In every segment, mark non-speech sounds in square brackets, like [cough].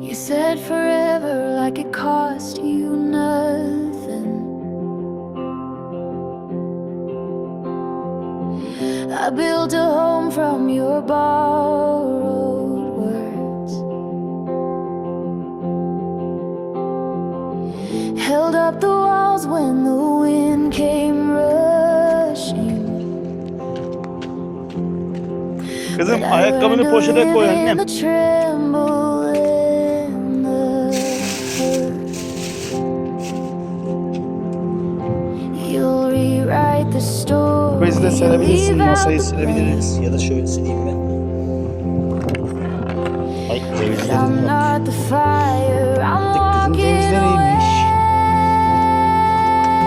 You said forever like it cost you nothing. I built a home from your borrowed words. Held up the walls when the wind came rushing. Kızım ayakkabını poşete koy annem. Bezi de out masayı the silebiliriz. Ya da şöyle sileyim ben. Ay cevizlerin bak. I'm Kızım cevizleriymiş.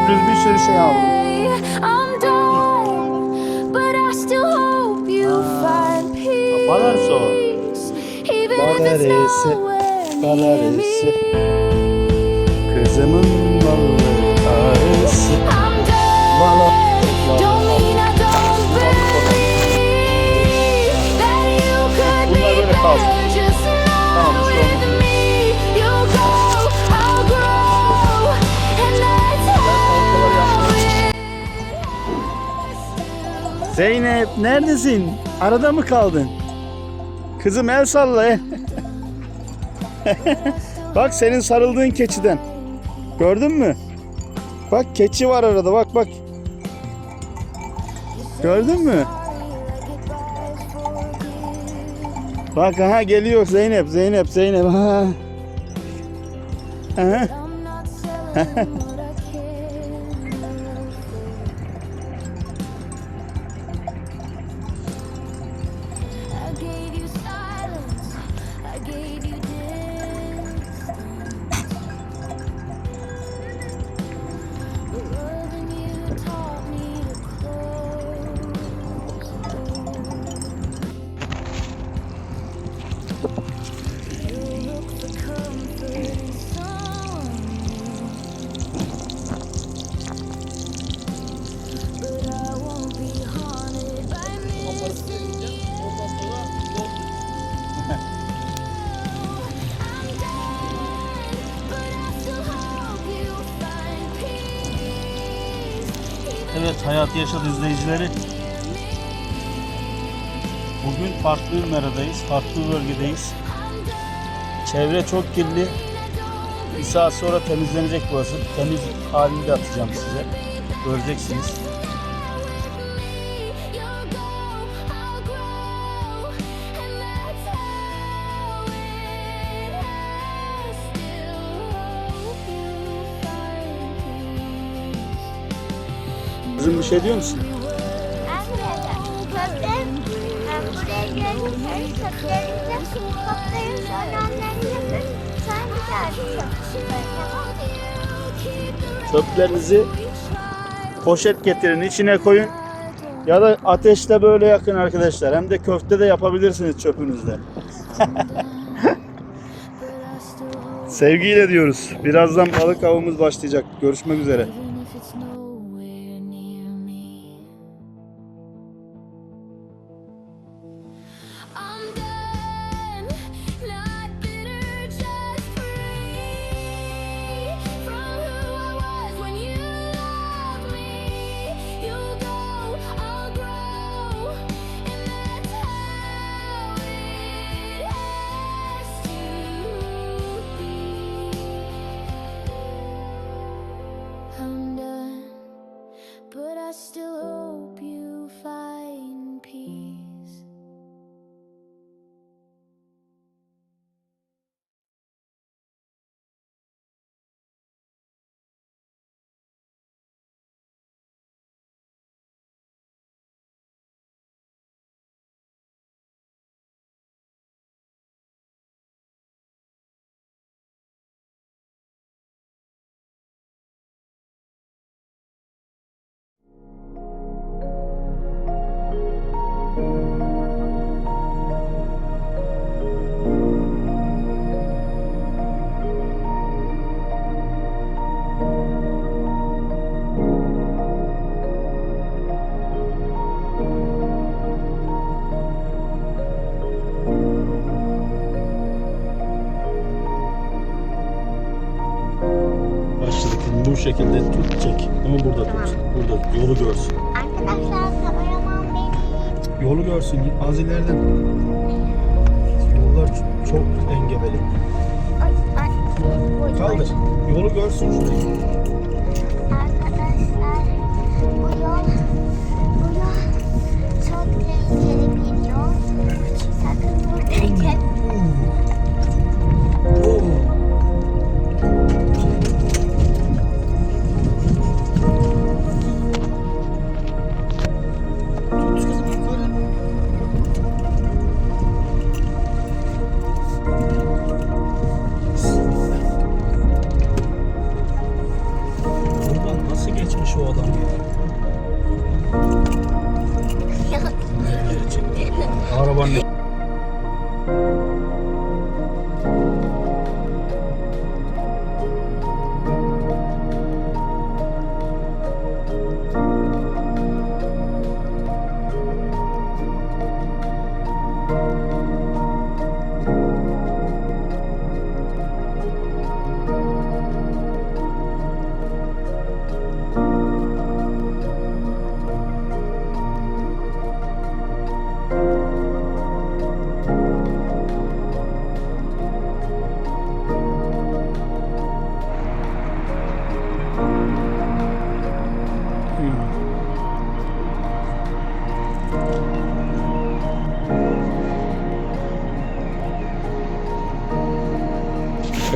Düz bir sürü şey aldım. away. I'm done, but I still hope Zeynep neredesin? Arada mı kaldın? Kızım el salla. el. [laughs] bak senin sarıldığın keçiden. Gördün mü? Bak keçi var arada bak bak. Gördün mü? Bak aha geliyor Zeynep Zeynep Zeynep. Ha. [laughs] Aha. [laughs] Yaşat izleyicileri. Bugün farklı bir meradayız, farklı bir bölgedeyiz. Çevre çok kirli. Bir saat sonra temizlenecek burası. Temiz halini de atacağım size. Göreceksiniz. Bir şey diyor musun? Çöplerinizi poşet getirin, içine koyun. Ya da ateşte böyle yakın arkadaşlar. Hem de köfte de yapabilirsiniz çöpünüzde. [laughs] Sevgiyle diyoruz. Birazdan balık avımız başlayacak. Görüşmek üzere. Ama burada tut. Burada tut. Yolu görsün. Arkadaşlar kameraman benim. Yolu görsün. Az ileriden. Yollar çok engebeli. Kaldır. Yolu görsün şurayı. Arkadaşlar bu yol, bu yol çok tehlikeli bir yol. Sakın buradayken o adam ya?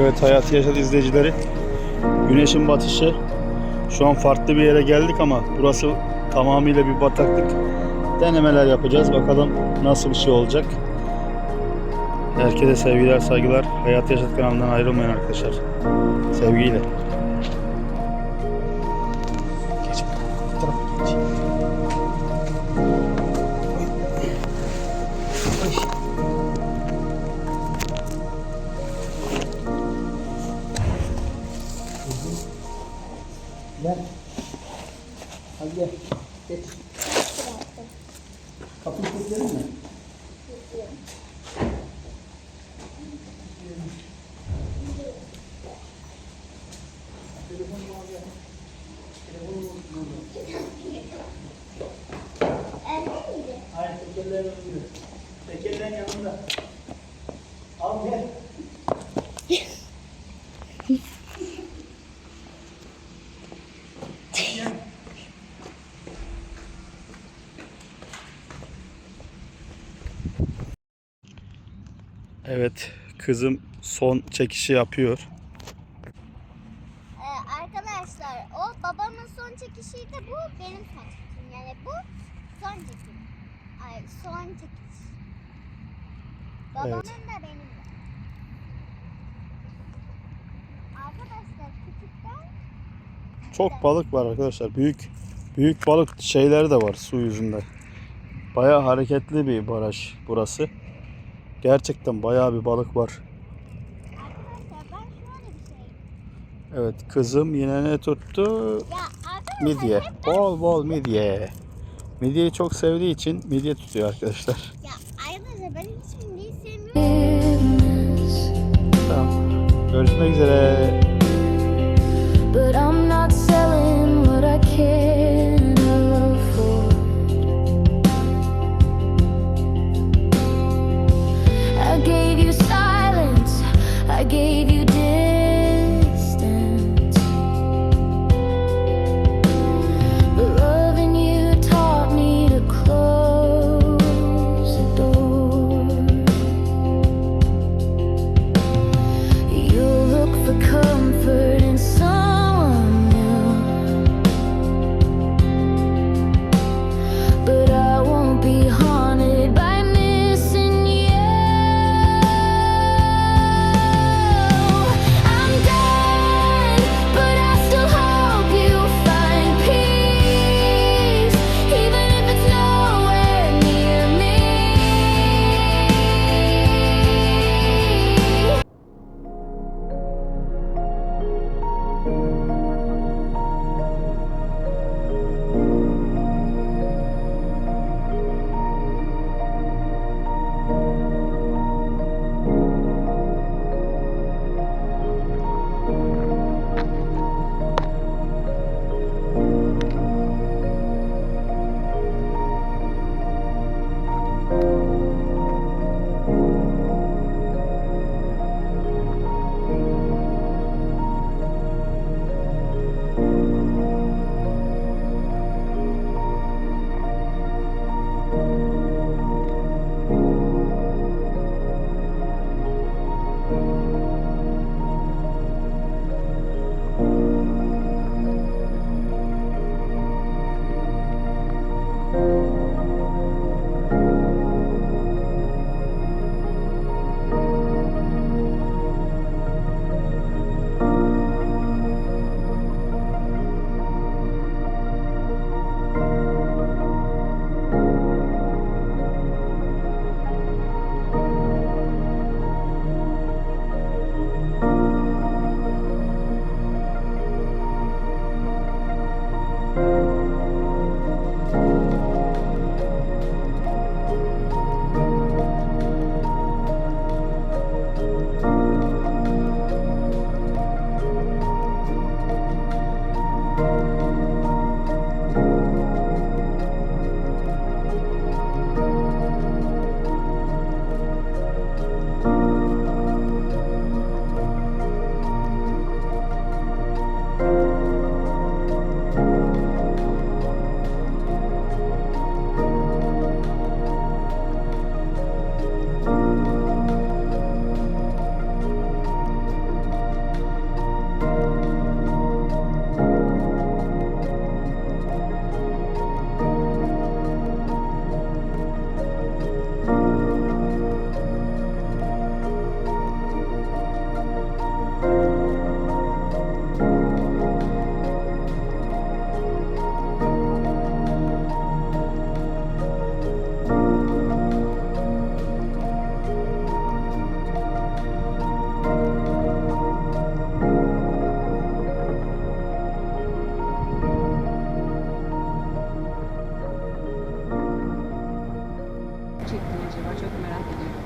Evet hayatı yaşadı izleyicileri. Güneşin batışı. Şu an farklı bir yere geldik ama burası tamamıyla bir bataklık. Denemeler yapacağız. Bakalım nasıl bir şey olacak. Herkese sevgiler, saygılar. Hayat Yaşat kanalından ayrılmayın arkadaşlar. Sevgiyle. Gel. Hadi gel. Geç. Kapıyı kilitledin mi? Evet, kızım son çekişi yapıyor. Ee, arkadaşlar o babamın son çekişiydi bu benim son çekişim. Yani bu son çekim. Ay son çekiş. Babamın Evet. da benim de. Arkadaşlar küçükten Çok balık var arkadaşlar. Büyük büyük balık şeyleri de var su yüzünde. Bayağı hareketli bir baraj burası. Gerçekten bayağı bir balık var. şey. Evet kızım yine ne tuttu? Midye. Bol bol midye. Midyeyi çok sevdiği için midye tutuyor arkadaşlar. Ya arkadaşlar ben hiç midyeyi sevmiyorum. Tamam. Görüşmek üzere. çektin acaba? Çok merak ediyorum.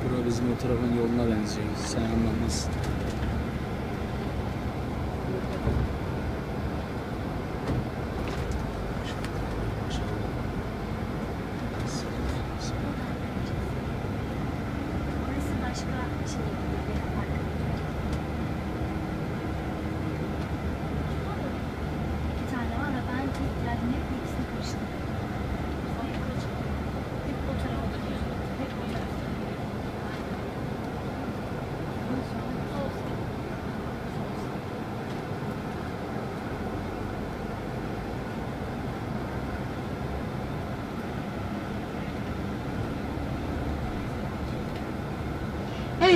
Bura bizim o tarafın yoluna benziyor. Sen anlamazsın.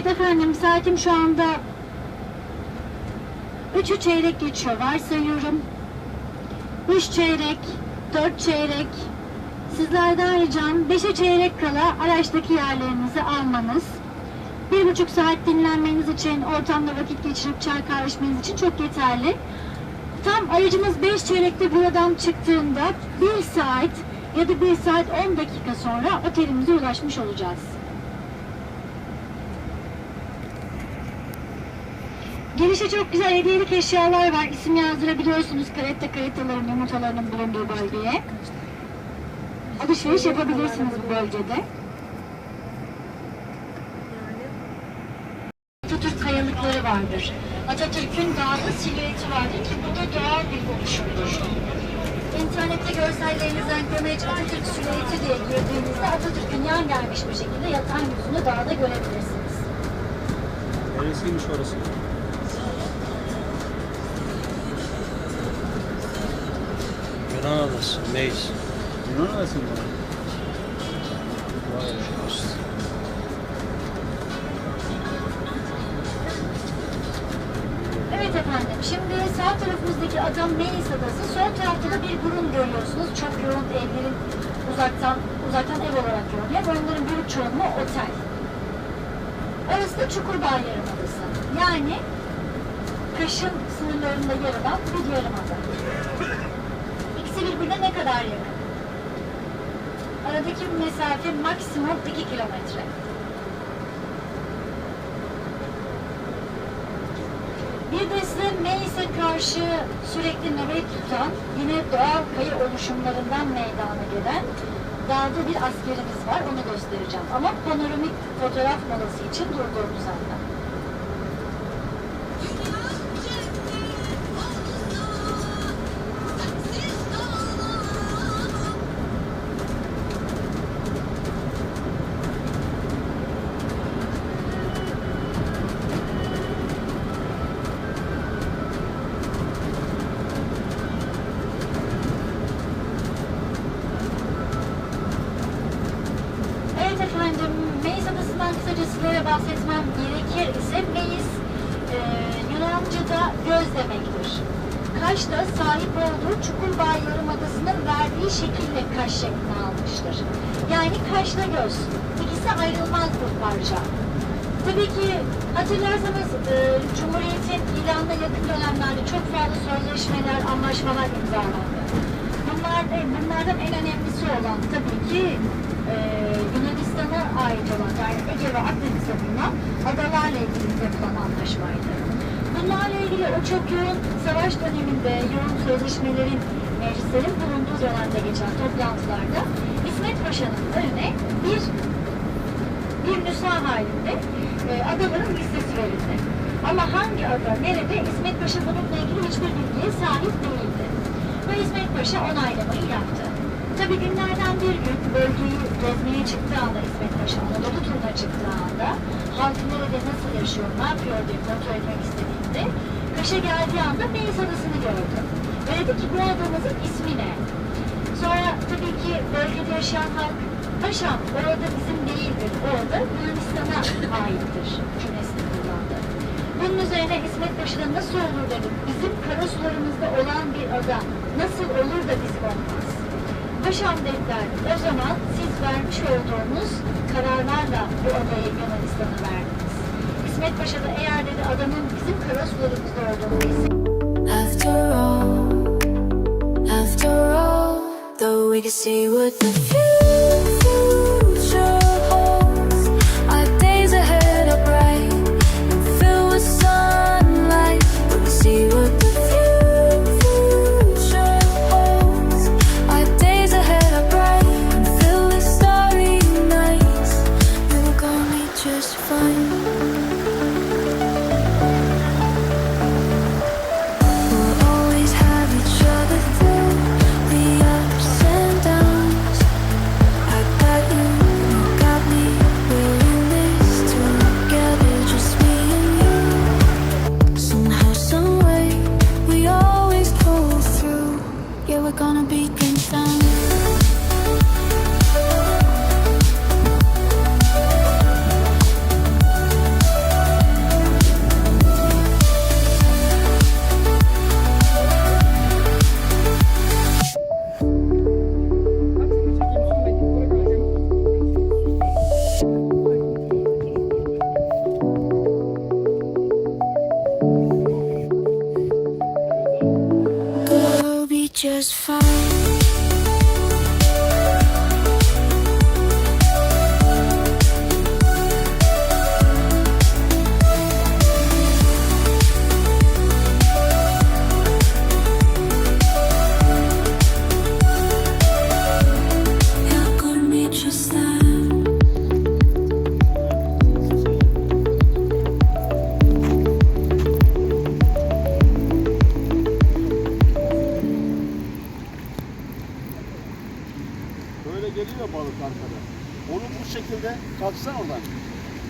Evet efendim saatim şu anda 3'ü çeyrek geçiyor varsayıyorum. 3 çeyrek, 4 çeyrek. Sizlerden ricam 5'e çeyrek kala araçtaki yerlerinizi almanız. Bir buçuk saat dinlenmeniz için, ortamda vakit geçirip çay kahve için çok yeterli. Tam aracımız 5 çeyrekte buradan çıktığında 1 saat ya da 1 saat 10 dakika sonra otelimize ulaşmış olacağız. Girişte çok güzel hediyelik eşyalar var. İsim yazdırabiliyorsunuz karette karetaların yumurtalarının bulunduğu bölgeye. Alışveriş yapabilirsiniz bu bölgede. Atatürk kayalıkları vardır. Atatürk'ün dağda silüeti vardır ki bu da doğal bir oluşumdur. İnternette görsellerini Gömeç Atatürk silüeti diye girdiğinizde Atatürk'ün yan gelmiş bir şekilde yatan yüzünü dağda görebilirsiniz. Neresiymiş orası? Yunan adası, Meis. Yunan arasında. Vay be. Evet efendim, şimdi sağ tarafımızdaki adam Meis Adası, sol tarafta da bir burun görüyorsunuz. Çok yoğun evlerin uzaktan uzaktan ev olarak görünüyor. Bunların büyük çoğunluğu otel. Orası da Çukurbağ Yarımadası. Yani Kaş'ın sınırlarında yer alan bir yarımada. Birbirine ne kadar yakın? Aradaki mesafe maksimum 2 kilometre. Bir de size Meis'e karşı sürekli nöbet tutan, yine doğal kayı oluşumlarından meydana gelen dağda bir askerimiz var. Onu göstereceğim. Ama panoramik fotoğraf molası için durduğumuz anda. Fazla sözleşmeler, anlaşmalar imzalandı. Bunlar, bunlardan en önemlisi olan tabii ki e, Yunanistan'a ait olan yani Ege ve Akdeniz'de bulunan adalarla ilgili yapılan anlaşmaydı. Bunlarla ilgili o çok yoğun savaş döneminde yoğun sözleşmelerin meclislerin bulunduğu dönemde geçen toplantılarda İsmet Paşa'nın önüne bir bir nüsha halinde e, adaların listesi verildi. Ama hangi ada, nerede İsmet Paşa bununla ilgili hiçbir bilgiye sahip değildi. Ve İsmet Paşa onaylamayı yaptı. Tabi günlerden bir gün bölgeyi gezmeye çıktığı anda İsmet Paşa Anadolu turuna çıktığı anda halkı nerede nasıl yaşıyor, ne yapıyor diye kontrol etmek istediğinde Kaş'a geldiği anda Meis Adası'nı gördü. Ve dedi ki bu adamızın ismi ne? Sonra tabii ki bölgede yaşayan halk Paşam orada bizim değildir, orada Yunanistan'a aittir cümlesini. Bunun üzerine İsmet Paşa'da nasıl olur dedim. Bizim karasularımızda olan bir ada nasıl olur da bizim olmaz. Paşam dediler, o zaman siz vermiş olduğunuz kararlarla bu adayı Yunanistan'a verdiniz. İsmet Paşa da eğer dedi adamın bizim karasularımızda olduğunu bilseydi, After all, after all, though we can see what the future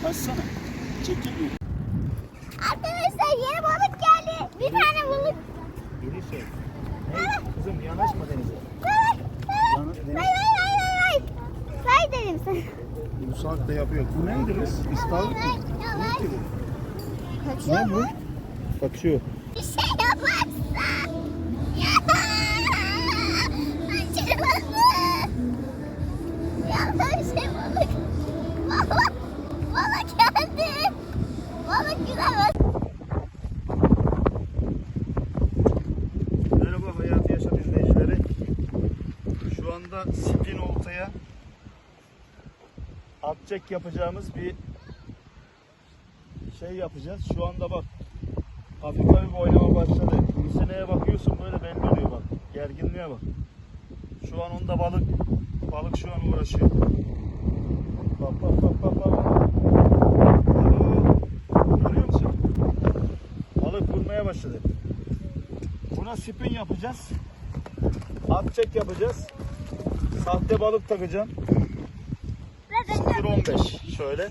Kaçsana. Çekil bir. Arkadaşlar yeni balık geldi. Bir tane balık. Biri şey. Hey, kızım yanaşma denize. Balık. Balık. deniz, Hayır hayır hayır hayır. Say dedim sana. Musak da yapıyor. Bu neydi kız? İstavrit mi? Kaçıyor mu? Kaçıyor. Balık güzel Merhaba Hayatı Yaşam izleyicileri. Şu anda spin oltaya atçek yapacağımız bir şey yapacağız. Şu anda bak hafif hafif oynama başladı. Sineye bakıyorsun böyle belli oluyor bak. Gerginliğe bak. Şu an onda balık balık şu an uğraşıyor. Bak bak bak bak bak. Alo. Görüyor musun? Balık vurmaya başladı. Buna spin yapacağız. At çek yapacağız. Sahte balık takacağım. 0.15 şöyle.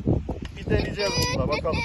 Bir deneyeceğiz bununla bakalım.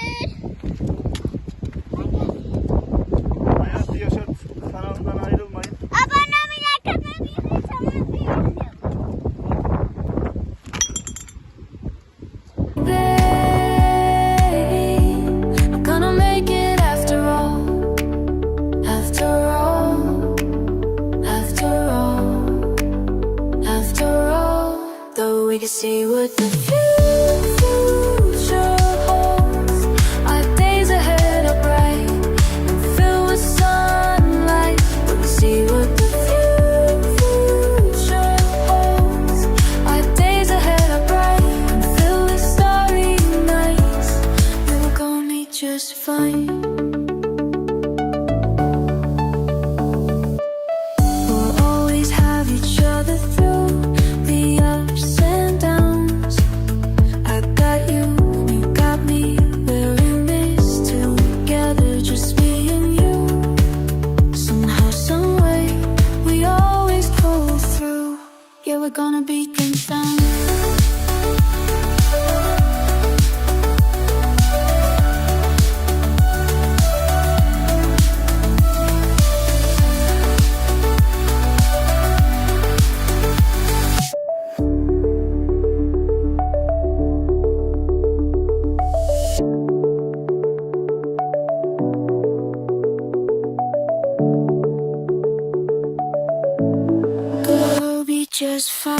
Just fine.